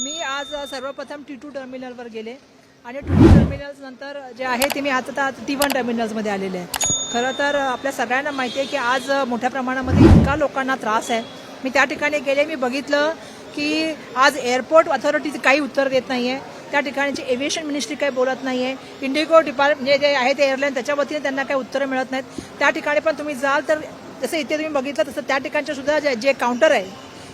मी आज सर्वप्रथम T to टर्मिनलवर गेले. आणि टी टू टर्मिनल्स नंतर जे आहे ते मी आता टी वन टर्मिनल्समध्ये आलेले आहे. खरं तर आपल्या सगळ्यांना माहिती आहे की आज मोठ्या प्रमाणामध्ये इतका लोकांना त्रास आहे. मी त्या ठिकाणी गेले मी बघितलं की आज एअरपोर्ट अथॉरिटीचं काही उत्तर देत नाही आहे त्या ठिकाणची एव्हिएशन मिनिस्ट्री काही बोलत नाही आहे इंडिगो डिपार्ट म्हणजे जे आहे ते एअरलाईन त्याच्या वतीने त्यांना काही उत्तरं मिळत नाहीत. त्या ठिकाणी पण तुम्ही जाल तर जसं इथे तुम्ही बघितलं तसं त्या ठिकाणच्या सुद्धा जे जे काउंटर आहे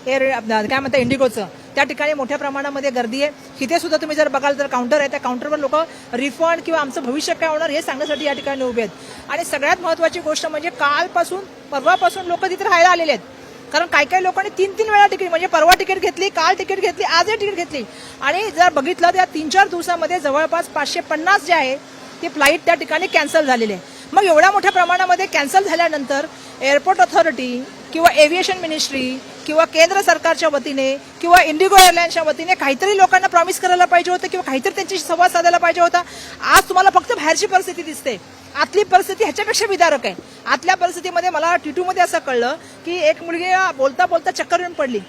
एअर काय म्हणतात इंडिगोचं त्या ठिकाणी मोठ्या प्रमाणामध्ये गर्दी आहे. तिथे सुद्धा तुम्ही जर बघाल तर काउंटर आहे. त्या काउंटरवर लोक रिफंड किंवा आमचं भविष्य काय होणार हे सांगण्यासाठी या ठिकाणी उभे आहेत. आणि सगळ्यात महत्त्वाची गोष्ट म्हणजे कालपासून परवापासून लोक तिथे राहायला आलेले आहेत. कारण काही काही लोकांनी तीन तीन वेळा तिकीट म्हणजे परवा तिकीट घेतली काल तिकीट घेतली आजही तिकीट घेतली. आणि जर बघितलं तर तीन चार दिवसामध्ये जवळपास पाचशे पन्नास जे आहे ते फ्लाईट त्या ठिकाणी कॅन्सल झालेली आहे मग एवढ्या मोठ्या प्रमाणामध्ये कॅन्सल झाल्यानंतर एअरपोर्ट अथॉरिटी किंवा एव्हिएशन मिनिस्ट्री किंवा केंद्र सरकारच्या वतीने किंवा इंडिगो एअरलाईन्सच्या वतीने काहीतरी लोकांना प्रॉमिस करायला पाहिजे होतं किंवा काहीतरी त्यांच्याशी संवाद साधायला पाहिजे होता. आज तुम्हाला फक्त बाहेरची परिस्थिती दिसते. आतली परिस्थिती ह्याच्यापेक्षा विदारक आहे. आतल्या परिस्थितीमध्ये मला टिटूमध्ये असं कळलं की एक मुलगी बोलता बोलता चक्कर येऊन पडली.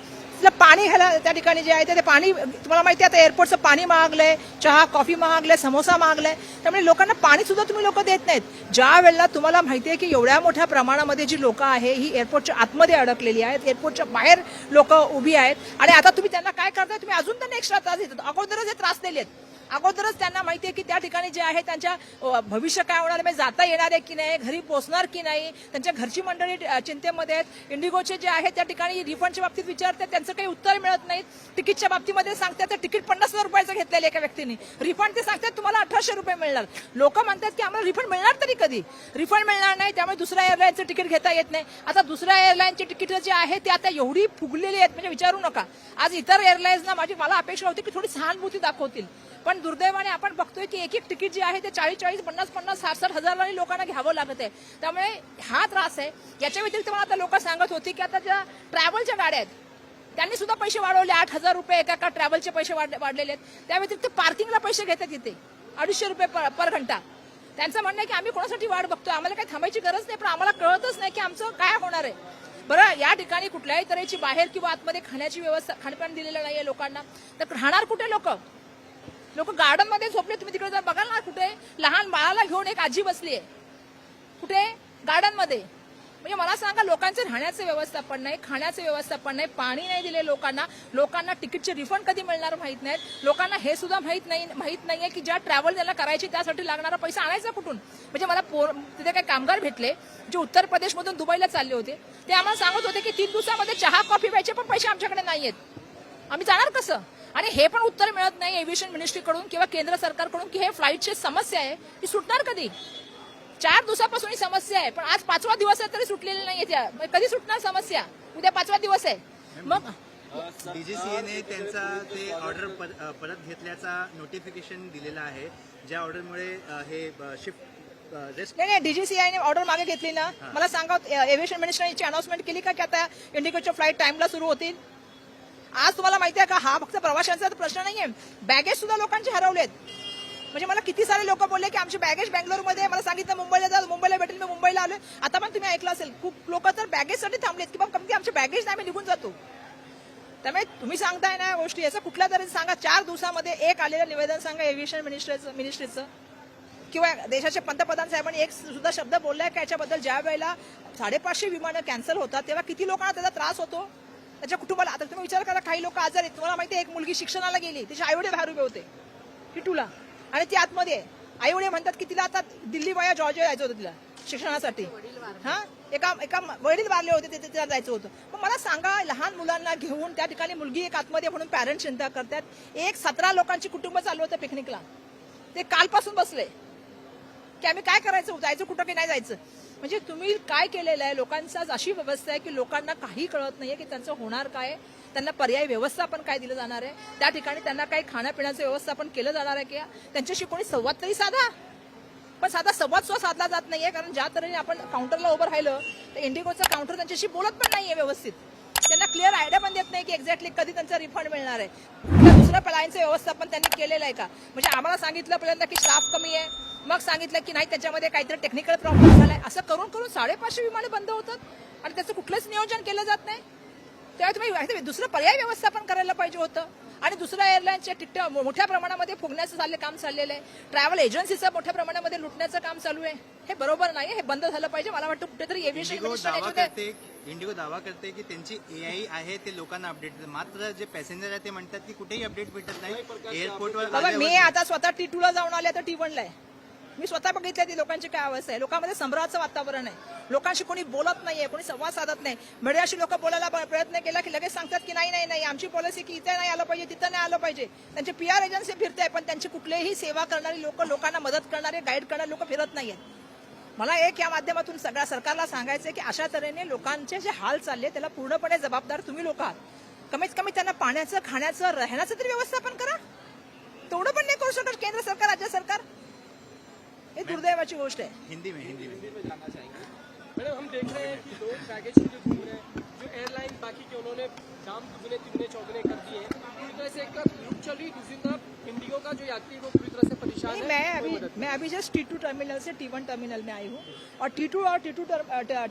तिला पाणी घ्यायला त्या ठिकाणी जे आहे ते ते पाणी तुम्हाला माहिती आहे आता एअरपोर्टचं पाणी मागलंय चहा कॉफी मागलंय समोसा मागलाय त्यामुळे लोकांना पाणी सुद्धा तुम्ही लोक देत नाहीत. ज्या वेळेला तुम्हाला माहिती आहे की एवढ्या मोठ्या प्रमाणामध्ये जी लोक आहे ही एअरपोर्टच्या आतमध्ये अडकलेली आहेत एअरपोर्टच्या बाहेर लोक उभी आहेत. आणि आता तुम्ही त्यांना काय करताय? तुम्ही अजून त्यांना एक्स्ट्रा त्रास देतात. अगोदरच हे त्रास दिलेत अगोदरच त्यांना माहिती आहे की त्या ठिकाणी जे आहे त्यांच्या भविष्य काय होणार म्हणजे जाता येणार आहे की नाही घरी पोहोचणार की नाही त्यांच्या घरची मंडळी चिंतेमध्ये आहेत. इंडिगोचे जे आहे त्या ठिकाणी रिफंडच्या बाबतीत विचारतात त्यांचं काही उत्तर मिळत नाही तिकीटच्या बाबतीमध्ये सांगतात तर तिकीट पन्नास हजार रुपयाचं घेतलेलं एका व्यक्तीने. रिफंड ते सांगतात तुम्हाला अठराशे रुपये मिळणार. लोक म्हणतात की आम्हाला रिफंड मिळणार तरी कधी? रिफंड मिळणार नाही त्यामुळे दुसऱ्या एअरलाईनचं तिकीट घेता येत नाही. आता दुसऱ्या एअरलाईनची तिकीट जे आहे ते आता एवढी फुगलेली आहेत म्हणजे विचारू नका. आज इतर एअरलाईन्सना माझी मला अपेक्षा होती की थोडी सहानुभूती दाखवतील. पण दुर्दैवाने आपण बघतोय की एक एक तिकीट जे आहे ते चाळीस चाळीस पन्नास पन्नास साठ साठ हजारांनी लोकांना घ्यावं लागत आहे. त्यामुळे हा त्रास आहे. याच्या व्यतिरिक्त मला आता लोक सांगत होती की आता ज्या ट्रॅव्हलच्या गाड्या आहेत त्यांनी सुद्धा पैसे वाढवले. आठ हजार रुपये एका एका ट्रॅव्हलचे पैसे वाढलेले आहेत. त्या व्यतिरिक्त पार्किंगला पैसे घेतात तिथे अडीचशे रुपये पर पर घंटा. त्यांचं म्हणणं आहे की आम्ही कोणासाठी वाट बघतोय? आम्हाला काही थांबायची गरज नाही पण आम्हाला कळतच नाही की आमचं काय होणार आहे. बरं या ठिकाणी कुठल्याही तऱ्हेची बाहेर किंवा आतमध्ये खाण्याची व्यवस्था खाणपान दिलेलं नाहीये लोकांना. तर राहणार कुठे लोक? लोक गार्डनमध्ये झोपले तुम्ही तिकडे जर बघाल ना कुठे? लहान बाळाला घेऊन एक आजी बसली आहे. कुठे? गार्डनमध्ये म्हणजे मला सांगा लोकांचं राहण्याचं व्यवस्थापन नाही खाण्याचं व्यवस्थापन नाही पाणी नाही दिले लोकांना. लोकांना तिकीटचे रिफंड कधी मिळणार माहीत नाहीत लोकांना हे सुद्धा माहीत नाही माहीत नाहीये की ज्या ट्रॅव्हल त्याला करायची त्यासाठी लागणारा पैसा आणायचा कुठून? म्हणजे मला पोर तिथे काही कामगार भेटले जे उत्तर प्रदेशमधून दुबईला चालले होते. ते आम्हाला सांगत होते की तीन दिवसामध्ये चहा कॉफी प्यायचे पण पैसे आमच्याकडे नाही आहेत आम्ही जाणार कसं? आणि हे पण उत्तर मिळत नाही एव्हिएशन मिनिस्ट्रीकडून किंवा केंद्र सरकारकडून की हे फ्लाईटची समस्या आहे ती सुटणार कधी? चार दिवसापासून ही समस्या आहे पण आज पाचवा दिवस आहे तरी सुटलेली नाहीये त्या. कधी सुटणार समस्या? उद्या पाचवा दिवस आहे. मग डीजीसीएने त्यांचा ते ऑर्डर परत घेतल्याचा नोटिफिकेशन दिलेलं आहे ज्या ऑर्डरमुळे हे शिफ्ट नाही नाही डीजीसीआयने ऑर्डर मागे घेतली ना. मला सांगा एव्हिएशन मिनिस्टरची अनाउन्समेंट केली का की आता इंडिगोच्या फ्लाईट टाइमला सुरू होतील? आज तुम्हाला माहिती आहे का? हा फक्त प्रवाशांचा तर प्रश्न नाहीये. बॅगेज सुद्धा लोकांचे हरवलेत. म्हणजे मला किती सारे लोक बोलले की आमची बॅगेज बँगलोरमध्ये मला सांगितलं मुंबईला जा मुंबईला भेटेल मी मुंबईला आलो आता पण तुम्ही ऐकलं असेल खूप लोक तर बॅगेजसाठी थांबलेत की बाबा कमी आमची बॅगेज नाही आम्ही निघून जातो. त्यामुळे तुम्ही सांगताय ना गोष्टी. याचं कुठल्या तरी सांगा. चार दिवसामध्ये एक आलेलं निवेदन सांगा एव्हिएशन मिनिस्ट्रीचं मिनिस्ट्रीचं किंवा देशाचे पंतप्रधान साहेबांनी एक सुद्धा शब्द बोललाय का याच्याबद्दल ज्या वेळेला साडेपाचशे विमानं कॅन्सल होतात तेव्हा किती लोकांना त्याचा त्रास होतो? त्याच्या कुटुंबाला. आता तुम्ही विचार करा काही लोक आजार आहेत. तुम्हाला माहिती आहे एक मुलगी शिक्षणाला गेली त्याच्या आईवडे बाहेर उभे होते किटूला. आणि ती आतमध्ये आईवडील म्हणतात की तिला आता दिल्ली वया जॉर्जिया जायचं होतं तिला शिक्षणासाठी. हा? एका एका वडील वारले होते तिथे तिला जायचं होतं. पण मला सांगा लहान मुलांना घेऊन त्या ठिकाणी मुलगी एक आतमध्ये म्हणून पॅरेंट्स चिंता करतात. एक सतरा लोकांची कुटुंब चालू होतं पिकनिकला ते कालपासून बसले. की आम्ही काय करायचं? जायचं कुठं की नाही जायचं? म्हणजे तुम्ही काय केलेलं आहे? लोकांचा अशी व्यवस्था आहे की लोकांना काही कळत नाहीये की त्यांचं होणार काय त्यांना पर्यायी व्यवस्थापन काय दिलं जाणार आहे? त्या ठिकाणी त्यांना काही खाण्यापिण्याचं व्यवस्थापन केलं जाणार आहे किंवा त्यांच्याशी कोणी संवाद तरी साधा? पण साधा संवाद सुद्धा साधला जात नाहीये कारण ज्या तऱ्हेने आपण काउंटरला उभं राहिलं तर इंडिगोचं काउंटर त्यांच्याशी बोलत पण नाहीये व्यवस्थित. त्यांना क्लिअर आयडिया पण देत नाही की एक्झॅक्टली कधी त्यांचा रिफंड मिळणार आहे. दुसऱ्या पलायनचं व्यवस्थापन त्यांनी केलेलं आहे का? म्हणजे आम्हाला सांगितलं पहिल्यांदा की स्टाफ कमी आहे. मग सांगितलं की नाही त्याच्यामध्ये काहीतरी टेक्निकल प्रॉब्लेम झालाय. असं करून करून साडेपाचशे विमानं बंद होतात आणि त्याचं कुठलंच नियोजन केलं जात नाही. तेव्हा तुम्ही दुसरं पर्याय व्यवस्थापन करायला पाहिजे होतं. आणि दुसऱ्या एअरलाईनच्या तिकट्या मो- मोठ्या प्रमाणामध्ये फुगण्याचं चालले काम चाललेलं आहे. ट्रॅव्हल एजन्सीचं मोठ्या प्रमाणामध्ये लुटण्याचं काम चालू आहे. हे बरोबर नाही हे बंद झालं पाहिजे. मला वाटतं कुठेतरी एव्हिएशन इंडिगो दावा करते इंडिगो दावा करते की त्यांची एआय आहे ते लोकांना अपडेट मात्र जे पॅसेंजर आहे ते म्हणतात की कुठेही अपडेट भेटत नाही. एअरपोर्टवर मी आता स्वतः टी टू ला जाऊन आले तर टी वन ला आहे. मी स्वतः बघितलं ती लोकांची काय अवस्था आहे. लोकांमध्ये संभ्रमाचं वातावरण आहे. लोकांशी कोणी बोलत नाहीये कोणी संवाद साधत नाही. मीडियाशी लोक बोलायला प्रयत्न केला की लगेच सांगतात की नाही नाही नाही आमची पॉलिसी की इथे नाही आलं पाहिजे तिथं नाही आलं पाहिजे. त्यांची पी आर एजन्सी फिरते पण त्यांची कुठलेही सेवा करणारी लोक लोकांना मदत करणारे गाईड करणारे लोक फिरत नाहीयेत. मला एक या माध्यमातून सगळ्या सरकारला सांगायचं आहे की अशा तऱ्हेने लोकांचे जे हाल चालले त्याला पूर्णपणे जबाबदार तुम्ही लोक आहात. कमीत कमी त्यांना पाण्याचं खाण्याचं राहण्याचं तरी व्यवस्थापन करा. तेवढं पण नाही करू शकत केंद्र सरकार राज्य सरकार. हे दुर्दैवाची गोष्ट आहे. हिंदी में हिंदी में. मैडम हम देख रहे हैं कि लोग बैगेज के जो घूम रहे हैं जो एयरलाइन बाकी के उन्होंने दाम दुगने तिगने चौगने कर दिए पूरी तरह से एक लूट चल दूसरी तरफ़ इंडिगो का जो यात्री वो पूरी तरह से परेशान है। मैं अभी मैं अभी जस्ट टी टू टर्मिनल से टी वन टर्मिनल में आई हूँ। और टी टू और T two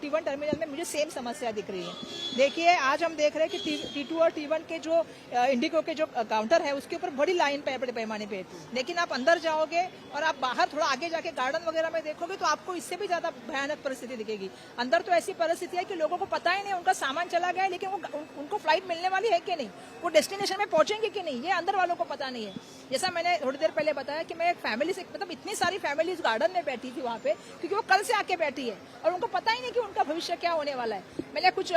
T one terminal में मुझे सेम समस्या दिख रही है। देखिए आज हम देख रहे हैं कि टी टू और टी वन के जो इंडिगो के जो काउंटर है उसके ऊपर बड़ी लाइन पे बड़े पैमाने पे लेकिन आप अंदर जाओगे और आप बाहर थोड़ा आगे जाके गार्डन वगैरह में देखोगे तो आपको इससे भी ज़्यादा भयानक परिस्थिति दिखेगी। अंदर तो ऐसी परिस्थिति है कि लोगों को पता ही नहीं उनका सामान चला गया लेकिन वो उनको फ़्लाइट मिलने वाली है कि नहीं? वो डेस्टिनेशन में पहुँचेंगे कि नहीं? ये अंदर वालों को पता नहीं है। जैसा मैंने थोड़ी देर पहले बताया कि मैं एक फैमिली से मतलब इतनी सारी फैमिली गार्डन में बैठी थी वहाँ पे, क्योंकि वो कल से आके बैठी है। और उनको पता ही नहीं कि उनका भविष्य क्या होने वाला है। मैंने कुछ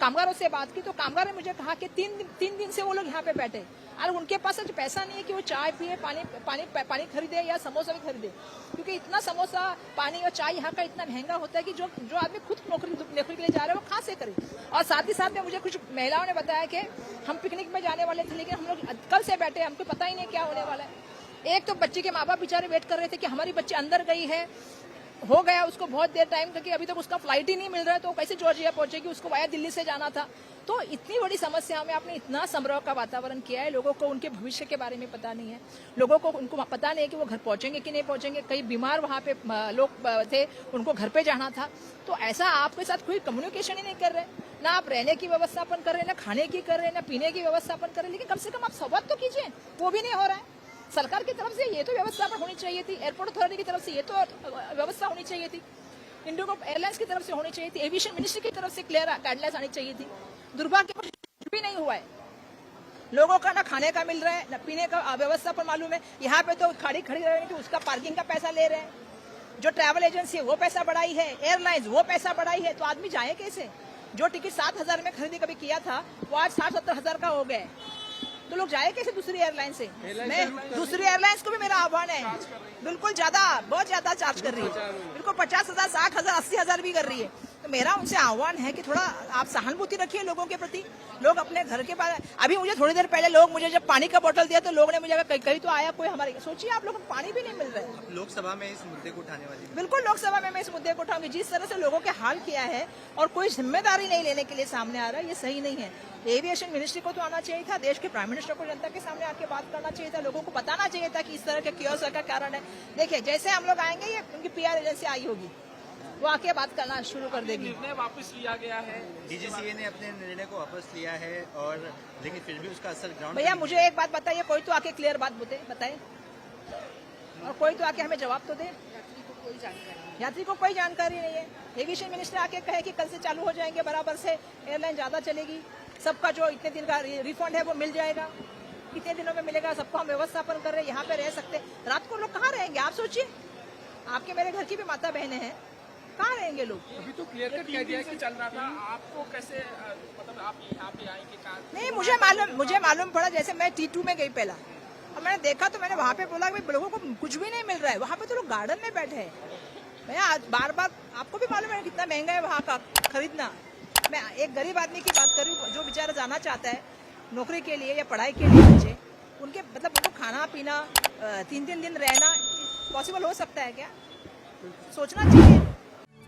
कामगारों से बात की तो कामगार ने मुझे कहा कि तीन तीन दिन से वो लोग यहाँ पे बैठे। और उनके पास आज पैसा नहीं है कि वो चाय पिए, पानी पानी पानी खरीदे या समोसा भी खरीदे। क्योंकि इतना समोसा, पानी और चाय यहाँ का इतना महँगा होता है कि जो जो आदमी खुद नौकरी नौकरी के लिए जा रहे हैं, वो कहाँ से करे? और साथ ही साथ में मुझे कुछ महिलाओं ने बताया कि हम पिकनिक में जाने वाले थे, लेकिन हम लोग कल से बैठे, हमको पता ही नहीं क्या होने वाला है। एक तो बच्ची के माँ बाप बेचारे वेट कर रहे थे कि हमारी बच्ची अंदर गई है हो गया उसको बहुत देर टाइम क्योंकि अभी तक उसका फ़्लाइट ही नहीं मिल रहा है तो कैसे जॉर्जिया पहुंचेगी? उसको वाया दिल्ली से जाना था। तो इतनी बड़ी समस्या में आपने इतना संभ्रम का वातावरण किया है, लोगों को उनके भविष्य के बारे में पता नहीं है। लोगों को उनको पता नहीं है कि वो घर पहुँचेंगे कि नहीं पहुँचेंगे। कई बीमार वहाँ पे लोग थे, उनको घर पे जाना था। तो ऐसा आपके साथ कोई कम्युनिकेशन ही नहीं कर रहे। ना आप रहने की व्यवस्थापन कर रहे, ना खाने की कर रहे, ना पीने की व्यवस्थापन कर रहे, लेकिन कम से कम आप संवाद तो कीजिए। वो भी नहीं हो रहा है। सरकार की तरफ़ से ये तो व्यवस्थापन होनी चाहिए थी एयरपोर्ट अथॉरिटी की तरफ़ से ये तो व्यवस्था होनी चाहिए थी। इंडिगो एयरलाइंस की तरफ़ से होनी चाहिए थी एविएशन मिनिस्ट्री की तरफ़ से क्लियर गाइडलाइंस आनी चाहिए थी। दुर्भाग्य भी नहीं हुआ है। लोगों का ना खाने का मिल रहा है, ना पीने का व्यवस्था पर मालूम है। यहाँ पे तो खाड़ी खड़ी रहेंगे तो उसका पार्किंग का पैसा ले रहे हैं। जो ट्रैवल एजेंसी है, वो पैसा बढ़ाई है। एयरलाइंस वो पैसा बढ़ाई है। तो आदमी जाए कैसे? जो टिकट सात हज़ार में खरीदी कभी किया था, वो आज साठ सत्तर हज़ार का हो गया तो लोग जाए कैसे दूसरी एयरलाइन से? मैं दूसरी एयरलाइंस को भी मेरा आह्वान है। बिल्कुल ज्यादा बहुत ज्यादा चार्ज कर रही है। बिल्कुल पचास हजार साठ हजार अस्सी हजार भी कर रही है। तो मेरा उनसे आह्वान है कि थोड़ा आप सहानुभूति रखिए लोगों के प्रति। लोग अपने घर के पास अभी मुझे थोड़ी देर पहले लोग मुझे जब पानी का बोतल दिया तो लोगों ने मुझे कहा, कहीं तो आया कोई हमारे सोचिए आप लोगों को पानी भी नहीं मिल रहा है। लोकसभा में इस मुद्दे को उठाने वाली बिल्कुल लोकसभा में मैं इस मुद्दे को उठाऊँगी। जिस तरह से लोगों के हाल किया है और कोई ज़िम्मेदारी नहीं लेने के लिए सामने आ रहा है ये सही नहीं है। एविएशन मिनिस्ट्री को तो आना चाहिए था देश के प्राइम मिनिस्टर को जनता के सामने आके बात करना चाहिए था लोगों को बताना चाहिए था कि इस तरह के क्योस का कारण है। देखिए जैसे हम लोग आएँगे ये उनकी पीआर एजेंसी आई होगी। वो आके बात करना शुरू कर देगी। निर्णय वापस लिया गया है। डीजीसीए ने अपने निर्णय को वापस लिया है और लेकिन फिर भी उसका असर ग्राउंड भैया मुझे एक बात बताइए कोई तो आके क्लियर बात बताए बताए और कोई तो आके हमें जवाब तो दे। यात्री को कोई जानकारी नहीं। है। एविएशन मिनिस्टर आके कहे कि कल से चालू हो जाएँगे बराबर से एयरलाइन ज़्यादा चलेगी। सबका जो इतने दिन का रिफंड है वो मिल जाएगा। कितने दिनों में मिलेगा सबको हम व्यवस्थापन कर रहे हैं यहाँ पे रह सकते हैं। रात को लोग कहाँ रहेंगे? आप सोचिए। आपके मेरे घर की भी माता बहनें हैं। कहाँ रहेंगे लोग? अभी तो क्लियर कट कह दिया कि चल रहा था। आपको कैसे मतलब आप यहाँ पे आए कि नहीं मुझे मालूम मुझे मालूम पड़ा जैसे मैं टी टू में गई पहला। और मैंने देखा तो मैंने वहाँ पे बोला कि लोगों को कुछ भी नहीं मिल रहा है। वहाँ पे तो लोग गार्डन में बैठे हैं। मैं आज बार बार आपको भी मालूम है कितना महँगा है वहाँ का खरीदना? मैं एक गरीब आदमी की बात करूँ जो बेचारा जाना चाहता है नौकरी के लिए या पढ़ाई के लिए बच्चे उनके मतलब उनको खाना पीना तीन तीन दिन रहना पॉसिबल हो सकता है क्या? सोचना चाहिए।